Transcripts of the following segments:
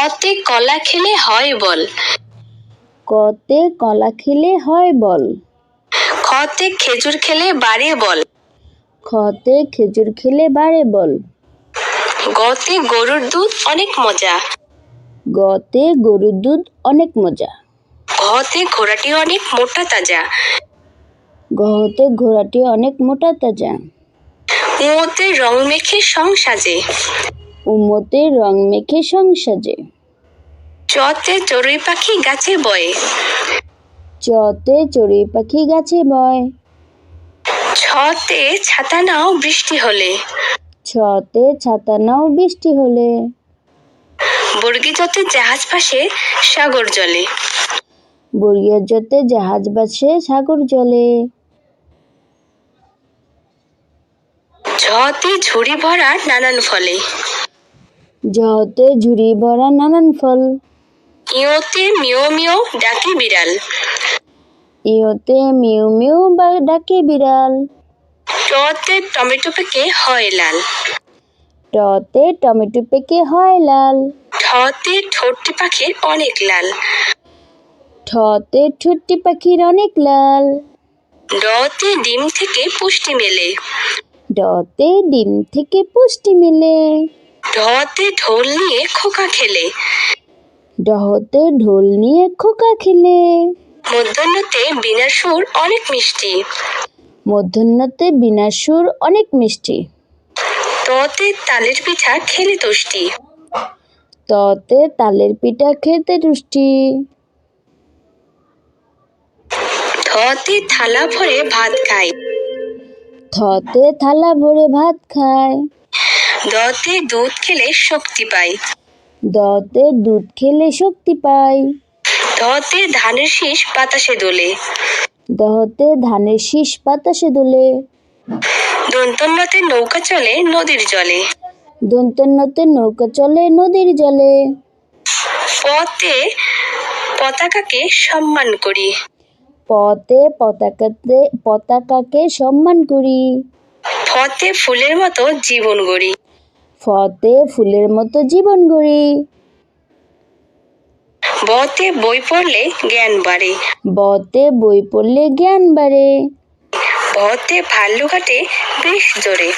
কতে কলা খেলে হয় বল। কতে কলা খেলে হয় বল। খতে খেজুর খেলে বাড়ে বল। খতে খেজুর খেলে বাড়ে বল। গতে গরুর দুধ অনেক মজা। গতে গরুর দুধ অনেক মজা। ঘতে ঘোড়াটি অনেক মোটা তাজা। গহতে ঘোড়াটি অনেক মোটা তাজা। উমতে রং মেখে সং সাজে। উমতে রং মেখে সং সাজে। চতে চড়ুই পাখি গাছে বয়ে। চতে চড়ুই পাখি গাছে বয়। ছতে ছাতা নাও বৃষ্টি হলে। ছতে ছাতা নাও বৃষ্টি হলে। বর্গি যতে জাহাজ ভাসে সাগর জলে। বর্গিয়ার যতে জাহাজ বাসে সাগর জলে। ঝতে ঝুড়ি ভরা নানান ফলে। জহতে ঝুড়ি ভরা নানান ফল। ইয়োতে মিও মিও ডাকে বিড়াল। ইয়োতে মিউ মিউ বা ডাকে বিড়াল। টতে টমেটো পেকে হয় লাল। টতে টমেটো পেকে হয় লাল। ঠতে ঠোঁটটি পাখির অনেক লাল। ঠতে ঠুট্টি পাখির অনেক লাল। ডতে ডিম থেকে পুষ্টি মেলে। ডতে ডিম থেকে পুষ্টি মেলে। ঢতে ঢোল নিয়ে খোকা খেলে। ডহতে ঢোল নিয়ে খোকা খেলে। মধ্যাহ্নতে বিনা সুর অনেক মিষ্টি। মধ্যাহ্নতে বিনা সুর অনেক মিষ্টি। ততে তালের পিঠা খেলে তুষ্টি। ততে তালের পিঠা খেতে টুষ্টি থতে থালা ভরে ভাত খায় থতে থালা ভরে ভাত খায় দতে দুধ খেলে শক্তি পায় দতে দুধ খেলে শক্তি পাই। দতে ধানের শীষ বাতাসে দোলে। দহতে ধানের শীষ বাতাসে দোলে। দন্তন্নতে নৌকা চলে নদীর জলে। দন্তন্নতে নৌকা চলে নদীর জলে। পথে পতাকাকে সম্মান করি। পথে পতাকাতে পতাকাকে সম্মান করি। ফতে ফুলের মতো জীবন গড়ি। ফতে ফুলের মতো জীবন গড়ি। বতে বই পড়লে জ্ঞান বাড়ে। বতে বই পড়লে জ্ঞান বাড়ে। ভতে ভাল্লু কাটে বেশ জোরে।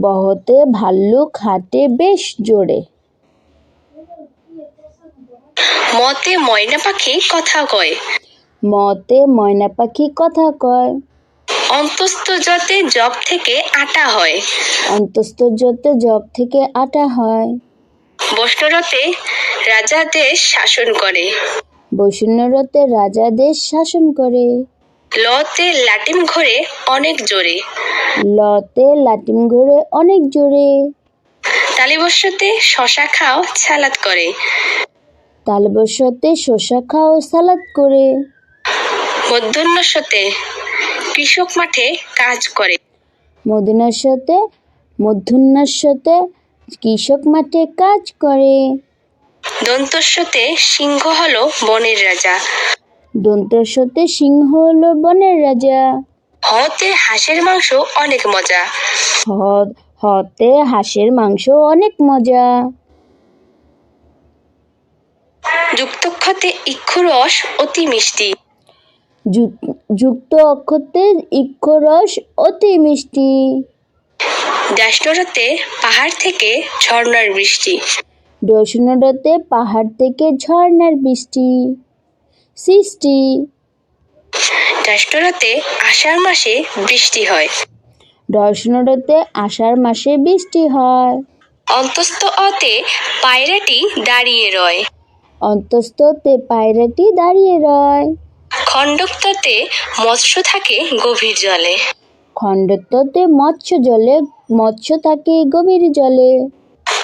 বহতে ভাল্লুক হাটে বেশ জোরে। মতে ময়না পাখি কথা কয়। মতে ময়না পাখি কথা কয়। অন্তস্থ যতে জব থেকে আটা হয়। অন্তস্থ যতে জব থেকে আটা হয়। বৈষ্ণরতে রাজা দেশ শাসন করে। বৈষ্ণরতে রাজা দেশ শাসন করে। লতে লাটিম ঘরে অনেক জোরে। লতে লাটিম ঘোরে অনেক জোরে। তালিবস্যতে শশা খাও সালাদ করে। তালবসতে শসা খাও সালাদ করে। মধ্যাহ্নস্যতে কৃষক মাঠে কাজ করে। মদিনার সাথে মধ্যুন্নার সাথে কৃষক মাঠে কাজ করে। দন্তস্যতে সিংহ হলো বনের রাজা। দন্তের সাথে সিংহ হলো বনের রাজা। হতে হাঁসের মাংস অনেক মজা। হতে হাঁসের মাংস অনেক মজা। যুক্তক্ষতে ইক্ষুরস অতি মিষ্টি। যুক্ত অক্ষতে ইক্ষরস অতি মিষ্টি। ডাষ্টরাতে পাহাড় থেকে ঝর্ণার বৃষ্টি। দর্শনরতে পাহাড় থেকে ঝর্ণার বৃষ্টি। সৃষ্টি। ডাষ্টরাতে আষাঢ় মাসে বৃষ্টি হয়। দর্শনরতে আষাঢ় মাসে বৃষ্টি হয়। অন্তস্থ অতে পায়রাটি দাঁড়িয়ে রয়। অন্তস্ততে পায়রাটি দাঁড়িয়ে রয়। খণ্ডক্ততে মৎস্য থাকে গভীর জলে। খণ্ডত্বতে মৎস্য জলে মৎস্য থাকে গভীর জলে।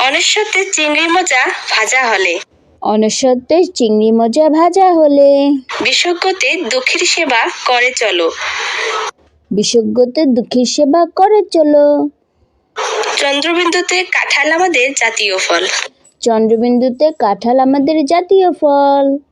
অনেশ্বতে চিংড়ি মোজা ভাজা হলে। অনসত্বে চিংড়ি মজা ভাজা হলে। বিশেষজ্ঞতে দুঃখীর সেবা করে চলো। বিশেষজ্ঞতে দুঃখীর সেবা করে চলো। চন্দ্রবিন্দুতে কাঁঠাল আমাদের জাতীয় ফল। চন্দ্রবিন্দুতে কাঁঠাল আমাদের জাতীয় ফল।